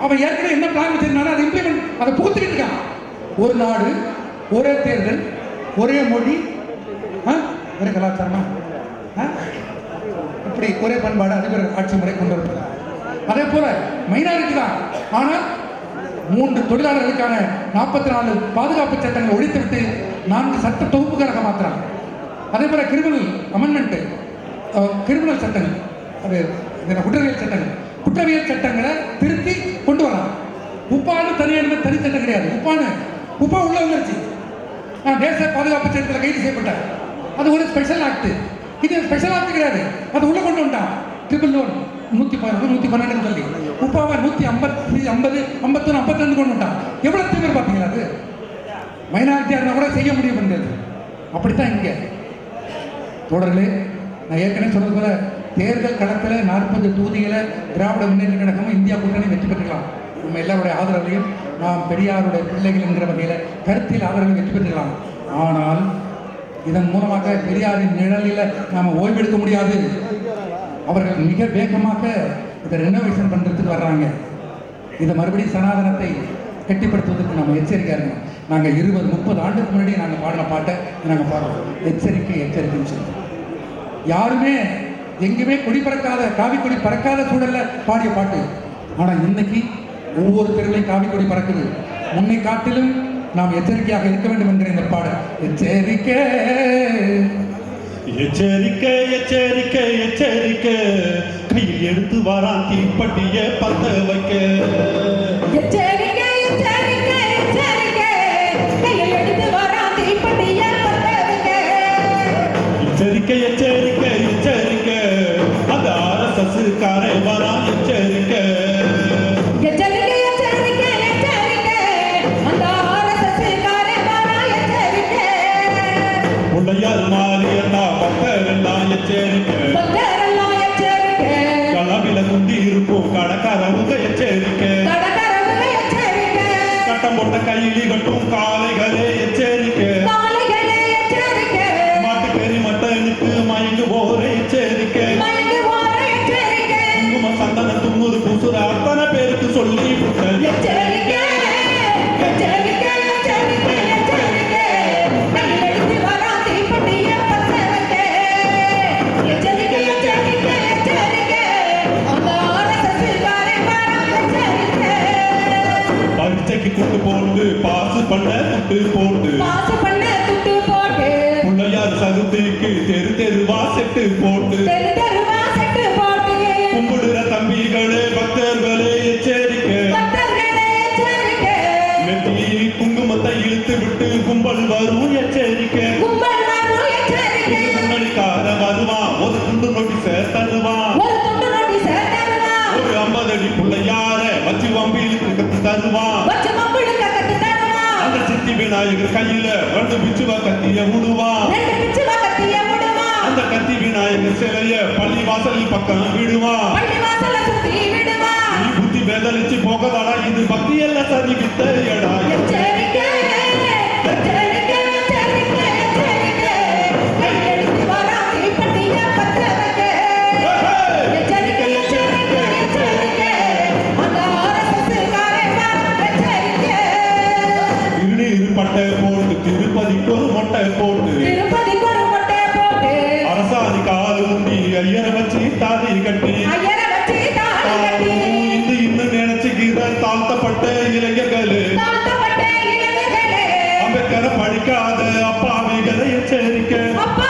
அவன் ஏற்கனவே என்ன பிளான் வச்சிருந்தானோ அதை இம்ப்ளிமெண்ட் அதை புகுத்துக்கிட்டு இருக்கான். ஒரு நாடு ஒரே தேர்தல் ஒரே மொழி ஆ? ஒரே கலாச்சாரமா? ஆ? இப்படி ஒரே பண்பாடு அதிபர் ஆட்சி முறை கொண்டு வருவது அதே போல மைனாரிட்டி தான். ஆனால் மூன்று தொழிலாளர்களுக்கான நாற்பத்தி நாலு பாதுகாப்பு சட்டங்களை ஒழித்துவிட்டு நான்கு சட்ட தொகுப்புக்காரங்க மாற்றுறாங்க அதே போல கிரிமினல் அமெண்ட்மெண்ட்டு கிரிமினல் சட்டங்கள் அது குற்றவியல் சட்டங்கள். குற்றவியல் சட்டங்களை திருத்தி கொண்டு வரலாம். உப்பான்னு தனியாக தனி சட்டம் கிடையாது. உப்பான்னு உப்பா உள்ள வந்துருச்சு. நான் தேச பாதுகாப்பு சட்டத்தில் கைது செய்யப்பட்டேன் அது ஒரு ஸ்பெஷல் ஆக்ட் இது ஸ்பெஷல் ஆக்ட் கிடையாது. அது உள்ள கொண்டு வந்தான் ட்ரிபிள் லோன் நூற்றி பதினொன்று நூற்றி பன்னெண்டுன்னு சொல்லி. உப்பாவை நூற்றி ஐம்பத்தி ஐம்பது ஐம்பத்தொன்று ஐம்பத்திரெண்டு கொண்டு வந்தான் எவ்வளோ தீவிர பார்த்தீங்களா அது? மைனாரிட்டியாக இருந்தால் கூட செய்ய முடியும் முடியாது அப்படித்தான் இங்கே. தொடர்களே நான் ஏற்கனவே சொன்னது போல தேர்தல் களத்தில் நாற்பது தொகுதிகளை திராவிட முன்னேற்ற கழகமும் இந்தியா கூட்டணி வெற்றி பெற்றுக்கலாம். நம்ம எல்லாருடைய ஆதரவையும் நாம் பெரியாருடைய பிள்ளைகள் என்கிற வகையில் கருத்தில் அவர்கள் வெற்றி பெற்றுக்கலாம். ஆனால் இதன் மூலமாக பெரியாரின் நிழலில் நாம் ஓய்வெடுக்க முடியாது. அவர்கள் மிக வேகமாக இதை ரெனோவேஷன் பண்ணுறதுக்கு வர்றாங்க. இதை மறுபடியும் சனாதனத்தை கட்டிப்படுத்துவதற்கு நம்ம எச்சரிக்கையாக இருக்கணும். நாங்கள் இருபது முப்பது ஆண்டுக்கு முன்னாடி நாங்கள் பாடின பாட்டை நாங்கள் பாடுறோம். எச்சரிக்கை எச்சரிக்கைன்னு சொல்லி யாருமே எங்கேயுமே கொடி பறக்காத காவி கொடி பறக்காத சூழல்ல பாடிய பாட்டு. ஆனால் இன்னைக்கு ஒவ்வொரு தெருவிலையும் காவி கொடி பறக்குது. முன்னை காட்டிலும் நாம் எச்சரிக்கையாக இருக்க வேண்டும் என்கிற இந்த பாடல். எச்சரிக்கை. எச்சரிக்கை எச்சரிக்கை எச்சரிக்கை. கையில் எடுத்து வரான் தீப்பட்டிய பத்த வைக்க. எச்சரிக்கை எச்சரிக்கை பாசு பண்ண துட்டு போட்டு. பாசு பண்ண துட்டு போட்டு. பிள்ளையார் சதுர்த்திக்கு தெரு தெருவா செட்டு போட்டு. தெரு தெருவா விநாயகர் கையில ரெண்டு பிச்சுவா கத்திய விடுவான் அந்த கத்தி விநாயகர் சிலைய பள்ளி வாசல் பக்கம் விடுவான் வாசல்ல நீ புத்தி பேதலிச்சு போகதாடா இது பக்தி எல்லாம் சரி வித்த தாழ்த்தப்பட்ட இளைஞர்களு. அம்பேத்கரை படிக்காத அப்பாவிகளை எச்சரிக்கை.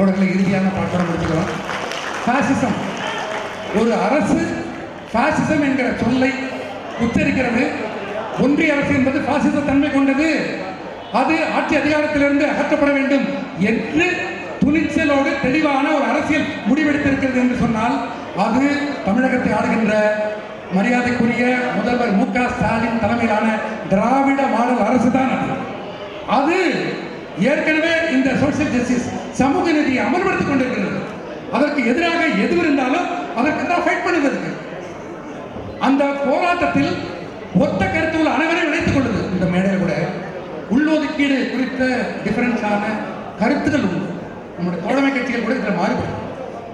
தோழர்களை இறுதியான பாட்டோட முடிச்சுக்கலாம் ஃபாசிசம் ஒரு அரசு ஃபாசிசம் என்கிற சொல்லை உச்சரிக்கிறது. ஒன்றிய அரசு என்பது பாசிச தன்மை கொண்டது. அது ஆட்சி அதிகாரத்திலிருந்து அகற்றப்பட வேண்டும் என்று துணிச்சலோடு தெளிவான ஒரு அரசியல் முடிவெடுத்திருக்கிறது என்று சொன்னால் அது தமிழகத்தை ஆளுகின்ற மரியாதைக்குரிய முதல்வர் மு க ஸ்டாலின் தலைமையிலான திராவிட மாடல் அரசு தான் அது. அது ஏற்கனவே இந்த சோசியல் ஜஸ்டிஸ் சமூக நீதியை அமல்படுத்திக் கொண்டிருக்கிறது. அதற்கு எதிராக எது இருந்தாலும் அதற்கு தான் ஃபைட் பண்ணுவதற்கு. அந்த போராட்டத்தில் ஒத்த கருத்துள்ள அனைவரையும் இணைத்துக் கொள்ளுது. இந்த மேடையில் கூட உள்ளொதுக்கீடு குறித்த டிஃபரன்ஸான கருத்துக்கள் உண்டு. நம்முடைய தோழமை கட்சிகள் கூட இதில் மாறுபடும்.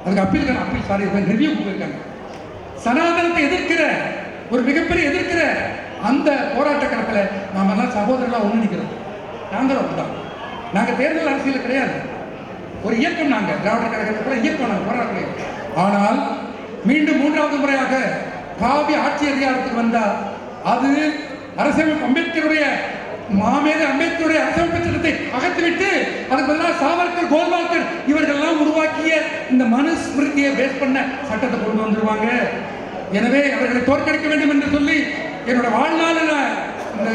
அதுக்கு அப்பீல் அப்பீல் சாரி ரிவ்யூ கொடுத்துருக்காங்க. சனாதனத்தை எதிர்க்கிற ஒரு மிகப்பெரிய எதிர்க்கிற அந்த போராட்ட கணக்கில் நாம் எல்லாம் சகோதரர்களாக ஒன்று நிற்கிறோம் நாங்களும் அப்படிதான். நாங்கள் தேர்தல் அரசியல் கிடையாது. ஒரு இயக்கம் நாங்கள் திராவிட கழகத்துக்குள்ள இயக்கம் நாங்கள் போராடுறோம் ஆனால் மீண்டும் மூன்றாவது முறையாக காவி ஆட்சி அதிகாரத்துக்கு வந்தால் அது அரசியலமைப்பு அம்பேத்கருடைய மாமேத அம்பேத்கருடைய அரசமைப்பு சட்டத்தை அகற்றிவிட்டு அதுக்கு பதிலாக சாவர்கர் கோல்வால்கர் இவர்கள்லாம் உருவாக்கிய இந்த மனுஸ்மிருதியை பேஸ் பண்ண சட்டத்தை கொண்டு வந்துருவாங்க. எனவே அவர்களை தோற்கடிக்க வேண்டும் என்று சொல்லி என்னோட வாழ்நாளில் இந்த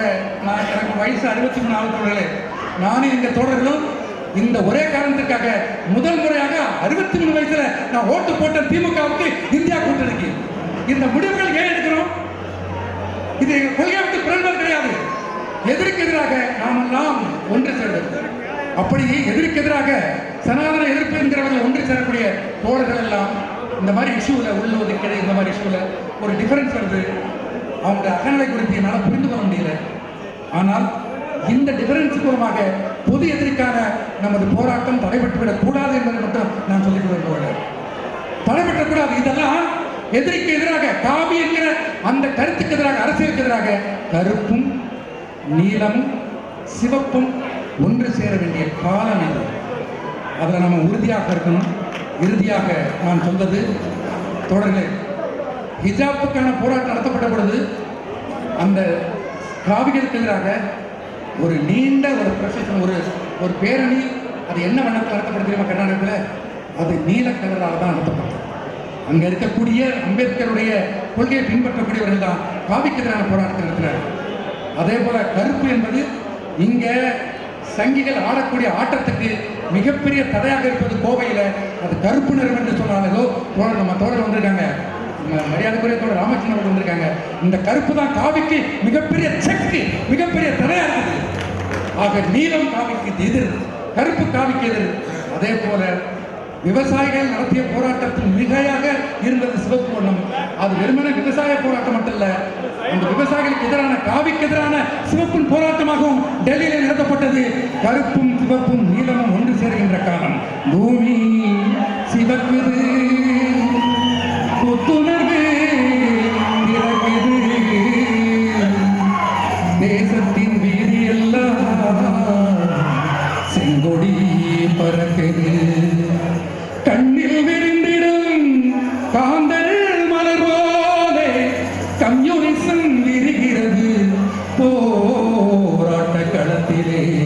நான் எனக்கு வயசு அறுபத்தி மூணு ஆகுது நானும் எங்கள் தோழர்களும் இந்த ஒரே காரணத்துக்காக முதல் முறையாக அறுபத்தி மூணு வயசுல நான் ஓட்டு போட்ட திமுகவுக்கு இந்தியா கூட்டணிக்கு. இந்த முடிவுகள் ஏன் எடுக்கிறோம்? இது கொள்கையாவுக்கு பிரதமர் கிடையாது. எதிர்க்கு எதிராக நாமெல்லாம் ஒன்று சேர்ந்தது அப்படி எதிர்க்கு எதிராக சனாதன எதிர்ப்பு என்கிறவர்கள் ஒன்று சேரக்கூடிய தோழர்கள் எல்லாம் இந்த மாதிரி இஷ்யூவில் உள்ள ஒதுக்கீடு இந்த மாதிரி இஷ்யூவில் ஒரு டிஃபரன்ஸ் வருது. அவங்க அகநிலை குறித்து என்னால் புரிந்து கொள்ள முடியல. ஆனால் இந்த டிஃபரன்ஸ் மூலமாக பொது எதிர்க்க நமது போராட்டம் தடைபட்டுவிடக் கூடாது என்பதை மட்டும் நான் சொல்லிக் கொள்கிறேன் தடைபட்டக்கூடாது இதெல்லாம் எதிரிக்கு எதிராக காவி என்கிற அந்த கருத்துக்கு எதிராக அரசியலுக்கு எதிராக கருப்பும் நீளமும் சிவப்பும் ஒன்று சேர வேண்டிய காலம் இது. அதில் நம்ம உறுதியாக இருக்கணும். இறுதியாக நான் சொல்வது தொடர்களே ஹிஜாப்புக்கான போராட்டம் நடத்தப்பட்ட பொழுது அந்த காவிகளுக்கு எதிராக ஒரு நீண்ட ஒரு ப்ரொசஷன் ஒரு ஒரு பேரணி அது என்ன வண்ணத்தில் நடத்தப்பட தெரியுமா கர்நாடகத்தில்? அது நீல கலரால் தான் நடத்தப்பட்டது அங்கே இருக்கக்கூடிய அம்பேத்கருடைய கொள்கையை பின்பற்றக்கூடியவர்கள் தான் காவிக்கு எதிரான போராட்டத்தை நடத்தினார் அதே போல கருப்பு என்பது இங்கே சங்கிகள் ஆடக்கூடிய ஆட்டத்துக்கு மிகப்பெரிய தடையாக இருப்பது கோவையில். அது கருப்பு நிறம் என்று சொன்னாலோ தோழர் நம்ம தோழர் வந்திருக்காங்க. மரியாதைக்குரிய தோழர் ராமச்சந்திரன் அவர்கள் வந்திருக்காங்க. இந்த கருப்பு தான் காவிக்கு மிகப்பெரிய சக்தி மிகப்பெரிய தடையாக இருக்குது. ஆக நீலம் காவிக்கு எதிர் கருப்பு காவிக்கு எதிர். அதே போல விவசாயிகள் நடத்திய போராட்டத்தில் மிகையாக இருந்தது சிவப்பு வண்ணம். அது வெறுமனே விவசாய போராட்டம் மட்டும் இல்ல அந்த விவசாயிகளுக்கு எதிரான காவிக்கு எதிரான சிவப்பின் போராட்டமாகவும் டெல்லியில் நடத்தப்பட்டது. கருப்பும் சிவப்பும் நீல களத்திலே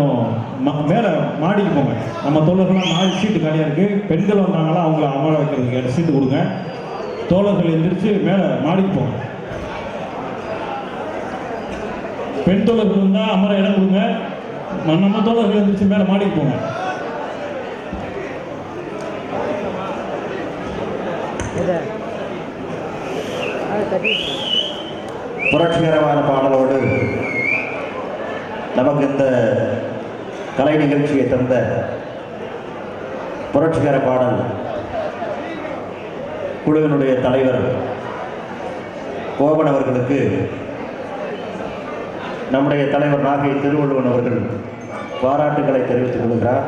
கொஞ்சம் ம- மேலே மாடிக்கு போங்க. நம்ம தோழர்கள்லாம் நாலு சீட்டு காலியாக இருக்குது பெண்கள் வந்தாங்களா அவங்கள அமர வைக்கிறதுக்கு எட்டு சீட்டு கொடுங்க. தோழர்கள் எந்திரிச்சு மேலே மாடிக்கு போங்க. பெண் தோழர்கள் இருந்தால் அமர இடம் கொடுங்க. ம- நம்ம தோழர்கள் எந்திரிச்சு மேலே மாடிக்கு போங்க. புரட்சிகரமான பாடலோடு நமக்கு இந்த கலை நிகழ்ச்சியை தந்த புரட்சிகர பாடல் குழுவினுடைய தலைவர் கோபன் அவர்களுக்கு நம்முடைய தலைவர் நாகை திருவள்ளுவன் அவர்கள் பாராட்டுகளை தெரிவித்துக் கொள்கிறார்.